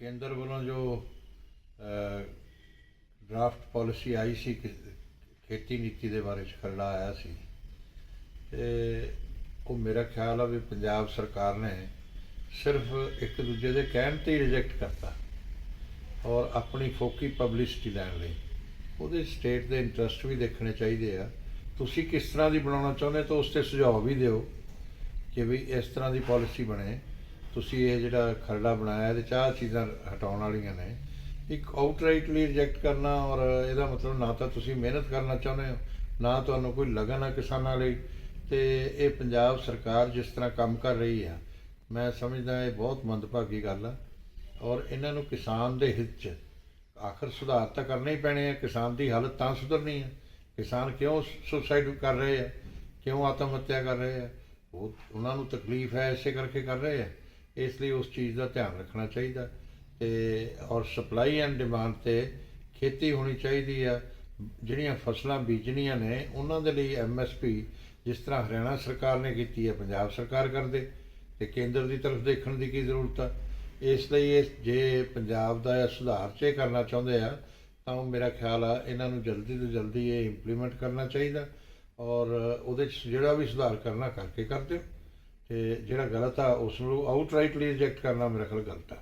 ਕੇਂਦਰ ਵੱਲੋਂ ਜੋ ਡਰਾਫਟ ਪਾਲਿਸੀ ਆਈ ਸੀ ਖੇਤੀ ਨੀਤੀ ਦੇ ਬਾਰੇ ਚ ਖਰੜਾ ਆਇਆ ਸੀ, ਤੇ ਉਹ ਮੇਰਾ ਖਿਆਲ ਆ ਵੀ ਪੰਜਾਬ ਸਰਕਾਰ ਨੇ ਸਿਰਫ ਇੱਕ ਦੂਜੇ ਦੇ ਕਹਿਣ ਤੇ ਹੀ ਰਿਜੈਕਟ ਕਰਤਾ ਔਰ ਆਪਣੀ ਫੋਕੀ ਪਬਲਿਸਿਟੀ ਲੈਣ ਲਈ। ਉਹਦੇ ਸਟੇਟ ਦੇ ਇੰਟਰਸਟ ਵੀ ਦੇਖਣੇ ਚਾਹੀਦੇ ਆ। ਤੁਸੀਂ ਕਿਸ ਤਰ੍ਹਾਂ ਦੀ ਬਣਾਉਣਾ ਚਾਹੁੰਦੇ ਤਾਂ ਉਸ ਤੇ ਸੁਝਾਅ ਵੀ ਦਿਓ ਕਿ ਵੀ ਇਸ ਤਰ੍ਹਾਂ ਦੀ ਪਾਲਿਸੀ ਬਣੇ। ਤੁਸੀਂ ਇਹ ਜਿਹੜਾ ਖਰੜਾ ਬਣਾਇਆ, ਇਹਦੇ ਚਾਹ ਚੀਜ਼ਾਂ ਹਟਾਉਣ ਵਾਲੀਆਂ ਨੇ। ਇੱਕ ਆਊਟਰਾਈਟਲੀ ਰਿਜੈਕਟ ਕਰਨਾ ਔਰ ਇਹਦਾ ਮਤਲਬ ਨਾ ਤਾਂ ਤੁਸੀਂ ਮਿਹਨਤ ਕਰਨਾ ਚਾਹੁੰਦੇ ਹੋ, ਨਾ ਤੁਹਾਨੂੰ ਕੋਈ ਲਗਨ ਆ ਕਿਸਾਨਾਂ ਲਈ। ਤੇ ਇਹ ਪੰਜਾਬ ਸਰਕਾਰ ਜਿਸ ਤਰ੍ਹਾਂ ਕੰਮ ਕਰ ਰਹੀ ਆ, ਮੈਂ ਸਮਝਦਾ ਇਹ ਬਹੁਤ ਮੰਦਭਾਗੀ ਗੱਲ ਆ। ਔਰ ਇਹਨਾਂ ਨੂੰ ਕਿਸਾਨ ਦੇ ਹਿੱਤ 'ਚ ਆਖਰ ਸੁਧਾਰ ਤਾਂ ਕਰਨੇ ਹੀ ਪੈਣੇ ਆ, ਕਿਸਾਨ ਦੀ ਹਾਲਤ ਤਾਂ ਸੁਧਰਨੀ ਹੈ ਕਿਸਾਨ ਕਿਉਂ ਸੁਸਾਈਡ ਕਰ ਰਹੇ ਆ, ਕਿਉਂ ਆਤਮ ਹੱਤਿਆ ਕਰ ਰਹੇ ਆ? ਉਹ, ਉਹਨਾਂ ਨੂੰ ਤਕਲੀਫ ਹੈ ਇਸੇ ਕਰਕੇ ਕਰ ਰਹੇ ਆ। ਇਸ ਲਈ ਉਸ ਚੀਜ਼ ਦਾ ਧਿਆਨ ਰੱਖਣਾ ਚਾਹੀਦਾ ਤੇ ਔਰ ਸਪਲਾਈ ਐਂਡ ਡਿਮਾਂਡ ਤੇ ਖੇਤੀ ਹੋਣੀ ਚਾਹੀਦੀ ਆ। ਜਿਹੜੀਆਂ ਫਸਲਾਂ ਬੀਜਣੀਆਂ ਨੇ, ਉਹਨਾਂ ਦੇ ਲਈ ਐਮਐਸਪੀ ਜਿਸ ਤਰ੍ਹਾਂ ਹਰਿਆਣਾ ਸਰਕਾਰ ਨੇ ਕੀਤੀ ਹੈ ਪੰਜਾਬ ਸਰਕਾਰ ਕਰਦੇ ਤੇ ਕੇਂਦਰ ਦੀ ਤਰਫ ਦੇਖਣ ਦੀ ਕੀ ਜ਼ਰੂਰਤ ਆ। ਇਸ ਲਈ ਇਹ ਜੇ ਪੰਜਾਬ ਦਾ ਸੁਧਾਰ ਚ ਇਹ ਕਰਨਾ ਚਾਹੁੰਦੇ ਆ, ਤਾਂ ਉਹ ਮੇਰਾ ਖਿਆਲ ਆ ਇਹਨਾਂ ਨੂੰ ਜਲਦੀ ਤੋਂ ਜਲਦੀ ਇਹ ਇੰਪਲੀਮੈਂਟ ਕਰਨਾ ਚਾਹੀਦਾ ਔਰ ਉਹਦੇ ਚ ਜਿਹੜਾ ਵੀ ਸੁਧਾਰ ਕਰਨਾ ਕਰਕੇ ਕਰ ਦਿਓ। ਤੇ ਜਿਹੜਾ ਗਲਤ ਆ ਉਸ ਨੂੰ ਆਊਟਰਾਈਟਲੀ ਰਿਜੈਕਟ ਕਰਨਾ ਮੇਰਾ ਖਿਆਲ ਗਲਤ ਆ।